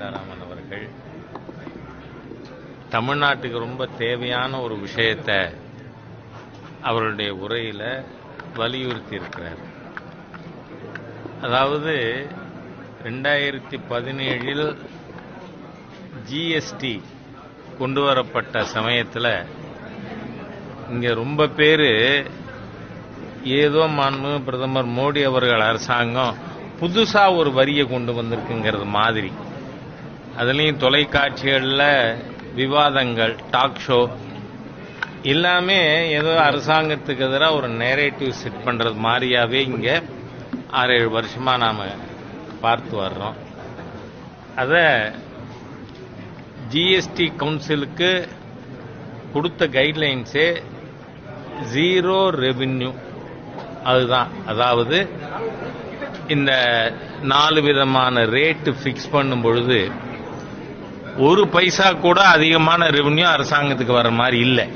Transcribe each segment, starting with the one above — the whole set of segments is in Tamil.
சீதாராமன் அவர்கள் தமிழ்நாட்டுக்கு ரொம்ப தேவையான ஒரு விஷயத்தை அவருடைய உரையில வலியுறுத்தி இருக்கிறார் அதாவது ரெண்டாயிரத்தி பதினேழில் ஜிஎஸ்டி கொண்டு வரப்பட்ட சமயத்தில் இங்க ரொம்ப பேரு ஏதோ மாண்பு பிரதமர் மோடி அவர்கள் அரசாங்கம் புதுசா ஒரு வரியை கொண்டு வந்திருக்குங்கிறது மாதிரி. அதுலேயும் தொலைக்காட்சிகளில் விவாதங்கள் டாக் ஷோ எல்லாமே ஏதோ அரசாங்கத்துக்கு எதிராக ஒரு நேரேட்டிவ் செட் பண்ணுறது மாதிரியாவே இங்கே ஆறு ஏழு வருஷமாக நாம் பார்த்து வர்றோம். அதை ஜிஎஸ்டி கவுன்சிலுக்கு கொடுத்த கைட்லைன்ஸே ஜீரோ ரெவின்யூ அதுதான். அதாவது இந்த நாலு விதமான ரேட்டு ஃபிக்ஸ் பண்ணும் பொழுது ஒரு பைசா கூட அதிகமான ரெவென்யூ அரசாங்கத்துக்கு வர மாதிரி இல்லை.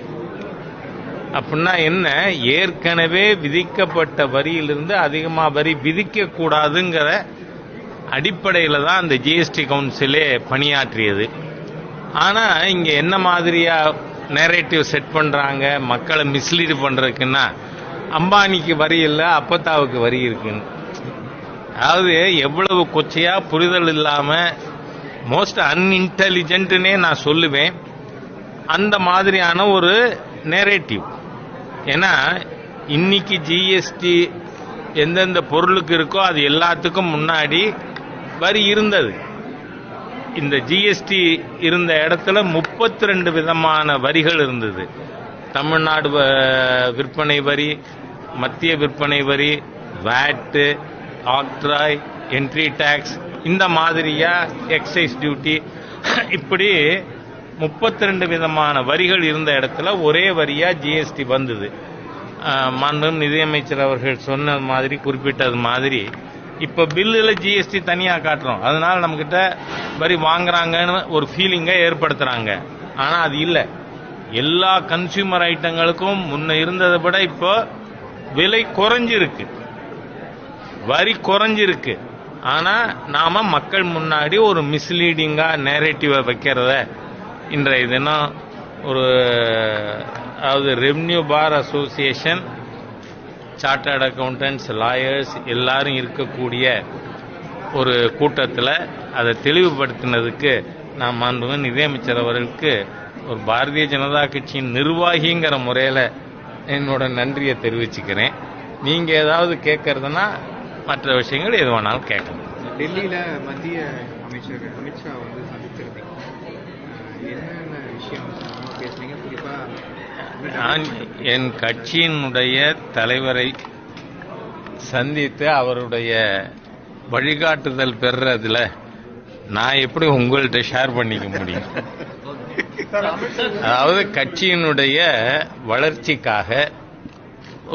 அப்படின்னா என்ன? ஏற்கனவே விதிக்கப்பட்ட வரியிலிருந்து அதிகமாக வரி விதிக்க கூடாதுங்கிற தான் அந்த ஜிஎஸ்டி கவுன்சிலே பணியாற்றியது. ஆனால் இங்கே என்ன மாதிரியாக நேரேட்டிவ் செட் பண்ணுறாங்க மக்களை மிஸ்லீடு பண்ணுறதுக்குன்னா அம்பானிக்கு வரி இல்லை அப்பத்தாவுக்கு வரி இருக்குன்னு. அதாவது எவ்வளவு கொச்சையாக புரிதல் இல்லாமல் மோஸ்ட் அன்இன்டெலிஜென்ட்னே நான் சொல்லுவேன். அந்த மாதிரியான ஒரு நேரேட்டிவ் ஏன்னா இன்னைக்கு ஜிஎஸ்டி எந்தெந்த பொருளுக்கு இருக்கோ அது எல்லாத்துக்கும் முன்னாடி வரி இருந்தது. இந்த ஜிஎஸ்டி இருந்த இடத்துல முப்பத்தி ரெண்டு விதமான வரிகள் இருந்தது. தமிழ்நாடு வ- விற்பனை வரி மத்திய விற்பனை வரி வேட்டு ஆக்ட்ராய் என்ட்ரி டேக்ஸ் இந்த மாதிரியா எக்ஸைஸ் டியூட்டி இப்படி முப்பத்தி ரெண்டு விதமான வரிகள் இருந்த இடத்துல ஒரே வரியா ஜிஎஸ்டி வந்தது. ஆஹ் நிதியமைச்சர் அவர்கள் சொன்ன மாதிரி குறிப்பிட்டது மாதிரி. இப்ப பில்லுல ஜிஎஸ்டி தனியா காட்டுறோம். அதனால நம்ம கிட்ட வரி வாங்குறாங்கன்னு ஒரு ஃபீலிங்கை ஏற்படுத்துறாங்க. ஆனா அது இல்லை. எல்லா கன்சியூமர் ஐட்டங்களுக்கும் முன்ன இருந்ததை விட இப்போ விலை குறைஞ்சிருக்கு. வரி குறைஞ்சிருக்கு. ஆனால் நாம் மக்கள் முன்னாடி ஒரு மிஸ்லீடிங்காக நேரேட்டிவை வைக்கிறத இன்றைய தினம் ஒரு அதாவது revenue bar association chartered accountants lawyers எல்லாரும் இருக்கக்கூடிய ஒரு கூட்டத்தில் அதை தெளிவுபடுத்தினதுக்கு நான் மாண்புமிகு நிதியமைச்சர் அவர்களுக்கு ஒரு பாரதிய ஜனதா கட்சியின் நிர்வாகிங்கிற முறையில் என்னோட நன்றியை தெரிவிச்சுக்கிறேன். நீங்கள் ஏதாவது கேட்கறதுனா மற்ற விஷயங்கள் எது வேணாலும் கேட்கலாம். டெல்லியில மத்திய அமைச்சர் அமித்ஷா வந்து சந்திச்சிருந்தீங்க. என்னென்ன விஷயம் பேசுனீங்க? குறிப்பா நான் என் கட்சியினுடைய தலைவரை சந்தித்து அவருடைய வழிகாட்டுதல் பெறுறதுல நான் எப்படி உங்கள்கிட்ட ஷேர் பண்ணிக்க முடியும்? அதாவது கட்சியினுடைய வளர்ச்சிக்காக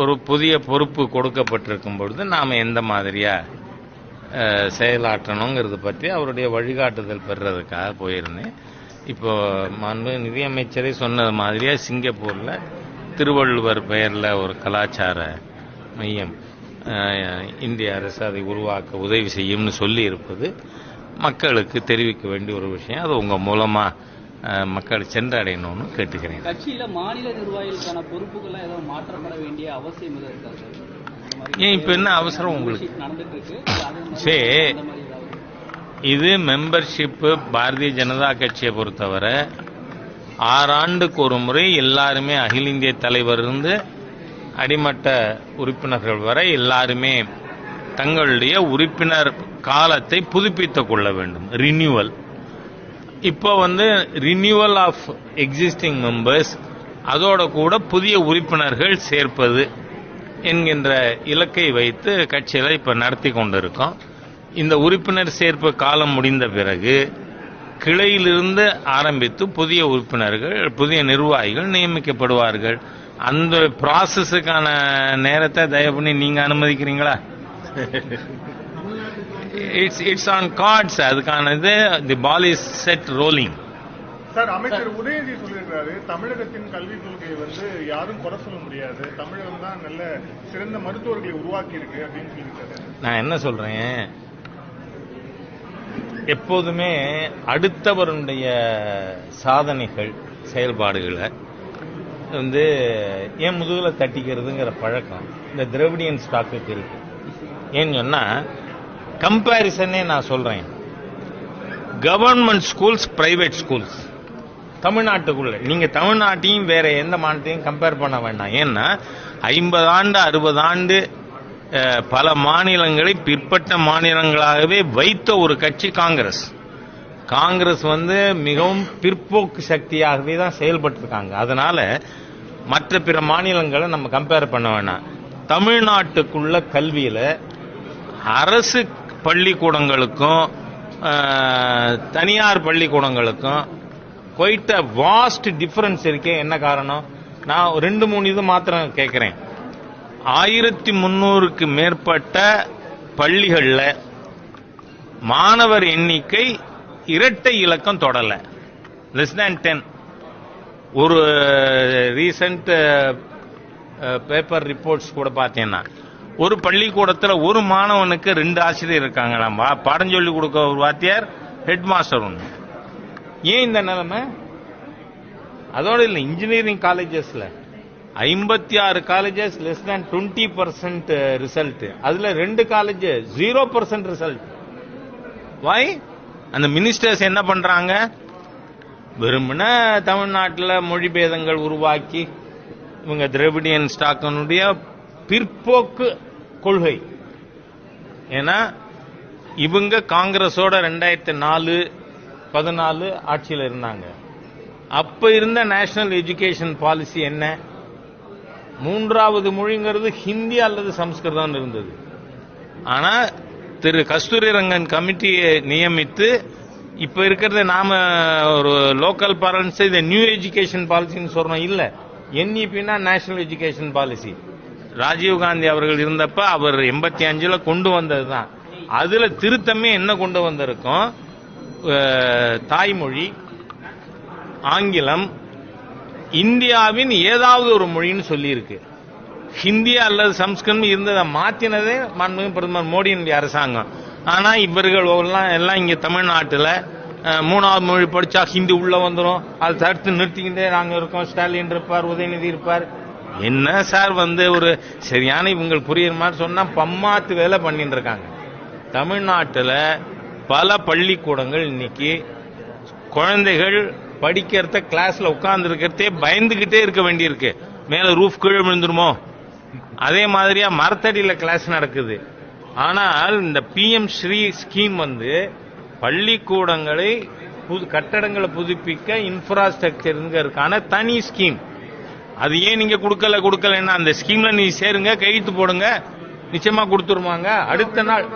ஒரு புதிய பொறுப்பு கொடுக்கப்பட்டிருக்கும் பொழுது நாம் எந்த மாதிரியாக செயலாற்றணுங்கிறது பற்றி அவருடைய வழிகாட்டுதல் பெறுறதுக்காக போயிருந்தேன். இப்போ மாண்பு நிதியமைச்சரே சொன்னது மாதிரியாக சிங்கப்பூரில் திருவள்ளுவர் பெயரில் ஒரு கலாச்சார மையம் இந்திய அரசு அதை உருவாக்க உதவி செய்யும்னு சொல்லி இருப்பது மக்களுக்கு தெரிவிக்க வேண்டிய ஒரு விஷயம். அது உங்கள் மூலமாக மக்கள் சென்றடையணும்னு கேட்டுக்கிறேன். கட்சியில மாநில நிர்வாகிகளுக்கான பொறுப்புகள்லாம் ஏதோ மாற்றப்பட வேண்டிய அவசியம் ஏன் இப்ப என்ன அவசரம் உங்களுக்கு? சரி. இது மெம்பர்ஷிப்பு பாரதிய ஜனதா கட்சியை பொறுத்தவரை ஆறாண்டுக்கு ஒரு முறை எல்லாருமே அகில இந்திய தலைவர் இருந்து அடிமட்ட உறுப்பினர்கள் வரை எல்லாருமே தங்களுடைய உறுப்பினர் காலத்தை புதுப்பித்துக் கொள்ள வேண்டும். ரினியூவல் இப்போ வந்து ரினியூவல் ஆஃப் எக்ஸிஸ்டிங் மெம்பர்ஸ் அதோட கூட புதிய உறுப்பினர்கள் சேர்ப்பது என்கின்ற இலக்கை வைத்து கட்சிகளை இப்போ நடத்தி கொண்டிருக்கோம். இந்த உறுப்பினர் சேர்ப்பு காலம் முடிந்த பிறகு கிளையிலிருந்து ஆரம்பித்து புதிய உறுப்பினர்கள் புதிய நிர்வாகிகள் நியமிக்கப்படுவார்கள். அந்த ப்ராசஸுக்கான நேரத்தை தயவு பண்ணி நீங்கள் அனுமதிக்கிறீங்களா? இட்ஸ் இட்ஸ் ஆன் கார்ட்ஸ் அதுக்கான இது the ball is set rolling sir அமைச்சர் உதயநிதி சொல்லியிருக்காரு தமிழகத்தின் கல்விக் கொள்கையை வந்து யாரும் குறை சொல்ல முடியாது. தமிழகம் தான் நல்ல சிறந்த மருத்துவர்களை உருவாக்கி இருக்கு அப்படின்னு சொல்லியிருக்காரு. நான் என்ன சொல்றேன்? எப்போதுமே அடுத்தவருடைய சாதனைகள் செயல்பாடுகளை வந்து ஏன் முதுகுல தட்டிக்கிறதுங்கிற பழக்கம் இந்த திரவிடியன் ஸ்டாக்குக்கு இருக்கு. ஏன்னு சொன்னா கம்பேரிசனே நான் சொல்றேன். கவர்மெண்ட் ஸ்கூல்ஸ் பிரைவேட் ஸ்கூல்ஸ் தமிழ்நாட்டுக்குள்ள. நீங்க தமிழ்நாட்டையும் வேற எந்த மாநிலத்தையும் கம்பேர் பண்ண வேண்டாம். ஏன்னா ஐம்பது ஆண்டு அறுபது ஆண்டு பல மாநிலங்களை பிற்பட்ட மாநிலங்களாகவே வைத்த ஒரு கட்சி காங்கிரஸ். காங்கிரஸ் வந்து மிகவும் பிற்போக்கு சக்தியாகவே தான் செயல்பட்டிருக்காங்க. அதனால மற்ற பிற மாநிலங்களை நம்ம கம்பேர் பண்ண வேணாம். தமிழ்நாட்டுக்குள்ள கல்வியில அரசு பள்ளிக்கூடங்களுக்கும் தனியார் பள்ளிக்கூடங்களுக்கும் குவைட் வாஸ்ட் டிஃபரன்ஸ் இருக்கே. என்ன காரணம்? நான் ரெண்டு மூணு இது மாத்திரம் கேட்குறேன். ஆயிரத்தி முந்நூறுக்கு மேற்பட்ட பள்ளிகளில் மாணவர் எண்ணிக்கை இரட்டை இலக்கம் தொடலை. லெஸ் தேன் டென் ஒரு ரீசண்ட் பேப்பர் ரிப்போர்ட்ஸ் கூட பார்த்தீங்கன்னா ஒரு பள்ளிக்கூடத்தில் ஒரு மாணவனுக்கு ரெண்டு ஆசிரியர் இருக்காங்களாம். பாடம் சொல்லி கொடுக்க ஒரு வாத்தியார் ஹெட் மாஸ்டர் ஒன்று ஏன் இந்த நிலைமை? அதோடு இல்லை இன்ஜினியரிங் காலேஜஸில் ஐம்பத்தி ஆறு colleges less than twenty percent result அதில் ரெண்டு college zero percent result why அந்த மினிஸ்டர்ஸ் என்ன பண்ணுறாங்க வெறுமன தமிழ்நாட்டில் மொழிபேதங்கள் உருவாக்கி இவங்க திரவிடியன் ஸ்டாக்கனுடைய பிற்போக்கு கொள்கை. ஏன்னா இவங்க காங்கிரஸோட ரெண்டாயிரத்தி நாலு பதினாலு ஆட்சியில் இருந்தாங்க. அப்ப இருந்த நேஷனல் எஜுகேஷன் பாலிசி என்ன? மூன்றாவது மொழிங்கிறது ஹிந்தி அல்லது சம்ஸ்கிருதம் இருந்தது. ஆனா திரு கஸ்தூரி ரங்கன் கமிட்டியை நியமித்து இப்ப இருக்கிறத நாம ஒரு லோக்கல் பேரண்ட்ஸ் இதை நியூ எஜுகேஷன் பாலிசின்னு சொல்றோம். இல்ல. என்இபினா national education policy Rajiv Gandhi அவர்கள் இருந்தப்ப அவர் எண்பத்தி அஞ்சுல கொண்டு வந்ததுதான். அதுல திருத்தமே என்ன கொண்டு வந்திருக்கோம்? தாய்மொழி ஆங்கிலம் இந்தியாவின் ஏதாவது ஒரு மொழின்னு சொல்லியிருக்கு. ஹிந்தி அல்லது சம்ஸ்கிருதம் இருந்ததை மாத்தினதே மாண்புமிகு பிரதமர் மோடியினுடைய அரசாங்கம். ஆனா இவர்கள் எல்லாம் எல்லாம் இங்க தமிழ்நாட்டுல மூணாவது மொழி படிச்சா ஹிந்தி உள்ள வந்துரும். அதை தடுத்து நிறுத்திக்கிட்டே நாங்க இருக்கோம். ஸ்டாலின் இருப்பார் உதயநிதி இருப்பார். என்ன சார் வந்து ஒரு சரியான இவங்களுக்கு புரியுற மாதிரி சொன்னா பம்மாத்து வேலை பண்ணிட்டு இருக்காங்க. தமிழ்நாட்டில் பல பள்ளிக்கூடங்கள் இன்னைக்கு குழந்தைகள் படிக்கிறத கிளாஸ்ல உட்கார்ந்து பயந்துக்கிட்டே பயந்துகிட்டே இருக்க வேண்டியிருக்கு. மேல ரூஃப் கீழே விழுந்துருமோ? அதே மாதிரியா மரத்தடியில் கிளாஸ் நடக்குது. ஆனால் இந்த பிஎம் ஸ்ரீ ஸ்கீம் வந்து பள்ளிக்கூடங்களை புது கட்டடங்களை புதுப்பிக்க இன்ஃப்ராஸ்ட்ரக்சருங்கிறதுக்கான தனி ஸ்கீம் அது ஏன் நீங்க கொடுக்கல கொடுக்கலன்னா அந்த ஸ்கீம்ல நீ சேருங்க கையெழுத்து போடுங்க நிச்சயமா கொடுத்துருவாங்க. அடுத்த நாள்.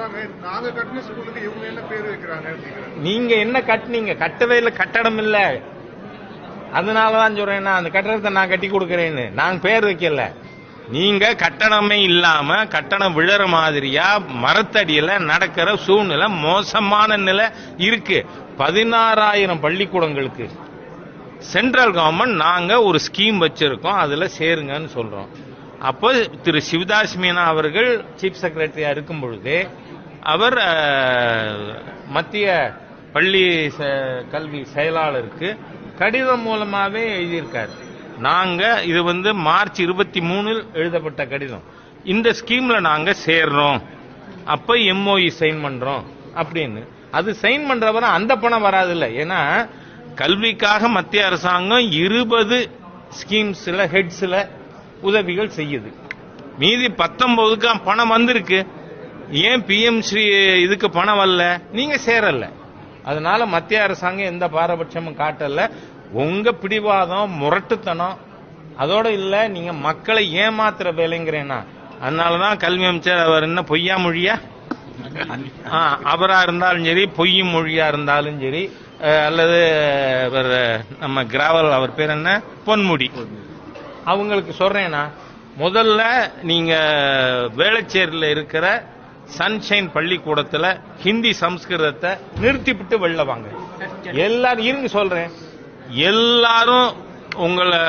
நாங்க என்ன கட்டுனீங்க? கட்டவே இல்ல கட்டடம் இல்ல. அதனாலதான் சொல்றேன் நான் அந்த கட்டடத்தை நான் கட்டி கொடுக்கறேன்னு. நான் பேர் வைக்கல. நீங்க கட்டடமே இல்லாம கட்டடம் விழற மாதிரியா மரத்தடியில நடக்கிற சூழ்நிலை மோசமான நிலை இருக்கு. பதினாறாயிரம் பள்ளிக்கூடங்களுக்கு சென்ட்ரல் கவர்மெண்ட் நாங்கள் ஒரு ஸ்கீம் வச்சிருக்கோம் அதில் சேருங்கன்னு சொல்கிறோம் அப்போ திரு சிவதாஸ் மீனா அவர்கள் சீஃப் செக்ரட்டரியாக இருக்கும் பொழுது அவர் மத்திய பள்ளி ச- கல்வி செயலாளருக்கு கடிதம் மூலமாகவே எழுதியிருக்கார். நாங்கள் இது வந்து மார்ச் இருபத்தி மூணில் எழுதப்பட்ட கடிதம். இந்த ஸ்கீமில் நாங்கள் சேர்றோம். அப்போ எம்ஓஇ சைன் பண்ணுறோம் அப்படின்னு. அது சைன் பண்ணுறவரை அந்த பணம் வராதுல்ல. ஏன்னா கல்விக்காக மத்திய அரசாங்கம் இருபது ஸ்கீம்ஸ்ல ஹெட்ஸ்ல உதவிகள் செய்யுது. மீதி பத்தொன்பதுக்கு பணம் வந்திருக்கு. ஏன் பிஎம் ஸ்ரீ இதுக்கு பணம் வரல? நீங்க சேரல. அதனால மத்திய அரசாங்கம் எந்த பாரபட்சமும் காட்டல. உங்க பிடிவாதம் முரட்டுத்தனம் அதோட இல்ல நீங்க மக்களை ஏமாத்துற வேலைங்கிறேன்னா. அதனாலதான் கல்வி அமைச்சர் அவர் என்ன பொய்யா மொழியா? ஆ, அவரா இருந்தாலும் சரி பொய் மொழியா இருந்தாலும் சரி அல்லது நம்ம கிராவல் அவர் பேர் என்ன? பொன்முடி. அவங்களுக்கு சொல்றேன்னா முதல்ல நீங்க வேளச்சேரியில் இருக்கிற சன்ஷைன் பள்ளிக்கூடத்துல ஹிந்தி சம்ஸ்கிருதத்தை நிறுத்திவிட்டு வெளில வாங்க. எல்லாரும் இருங்க சொல்றேன். எல்லாரும் உங்களை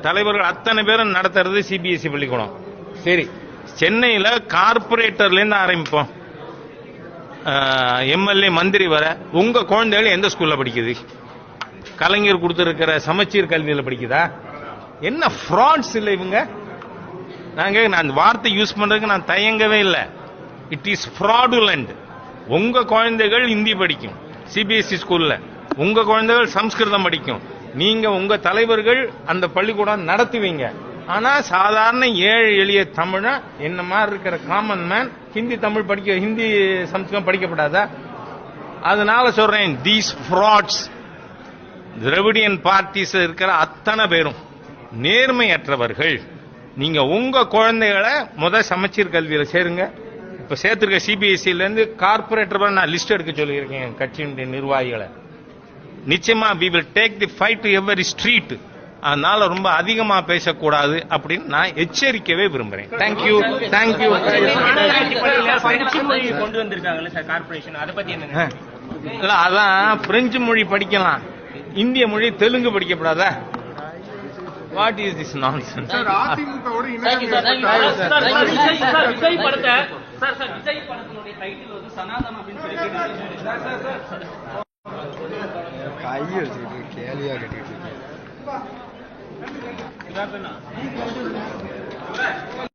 தலைவர்கள் அத்தனை பேரும் நடத்துறது சிபிஎஸ்இ பள்ளிக்கூடம். சரி. சென்னையில கார்பரேட்டர்ல இருந்து ஆரம்பிப்போம். எம்எல்ஏ மந்திரி வர உங்க குழந்தைகள் எந்த ஸ்கூல்ல படிக்குது? கலைஞர் கொடுத்திருக்கிற சமச்சீர் கல்வியில் படிக்குதா? என்ன ஃப்ராட்ஸ் இல்லை இவங்க? நாங்க நான் அந்த வார்த்தை யூஸ் பண்றதுக்கு நான் தயங்கவே இல்லை. இட் இஸ் ஃப்ராடுலண்ட் உங்க குழந்தைகள் ஹிந்தி படிக்கும் சிபிஎஸ்சி ஸ்கூல்ல உங்க குழந்தைகள் சம்ஸ்கிருதம் படிக்கும். நீங்க உங்க தலைவர்கள் அந்த பள்ளிக்கூடம் நடத்துவீங்க. ஆனா சாதாரண ஏழு எளிய தமிழா என்ன மாதிரி இருக்கிற காமன் மேன் ஹிந்தி தமிழ் படிக்க ஹிந்தி சம்ஸ்கிருதம் படிக்கப்படாதா? அதனால சொல்றேன் தீஸ் ஃப்ராட்ஸ் திரவிடியன் பார்ட்டிஸ் இருக்கிற அத்தனை பேரும் நேர்மையற்றவர்கள். நீங்க உங்க குழந்தைகளை முத சமச்சீர் கல்வியில சேருங்க. இப்ப சேர்த்திருக்க சிபிஎஸ்சில இருந்து கார்பரேட்டர் நான் லிஸ்ட் எடுக்க சொல்லியிருக்கேன் கட்சியினுடைய நிர்வாகிகளை. நிச்சயமா we will take the fight to every street அதனால ரொம்ப அதிகமா பேசக்கூடாது அப்படின்னு நான் எச்சரிக்கவே விரும்புறேன். தேங்க்யூ தேங்க்யூ கொண்டு வந்திருக்காங்கல்ல சார் கார்பரேஷன் அதை பத்தி என்ன இல்ல அதான் பிரெஞ்சு மொழி படிக்கலாம். இந்திய மொழி தெலுங்கு படிக்கப்படாதா. வாட் இஸ் திஸ் சார் கையை வச்சுக்கிட்டு கேலியா கட்டிட்டு இருக்கேன்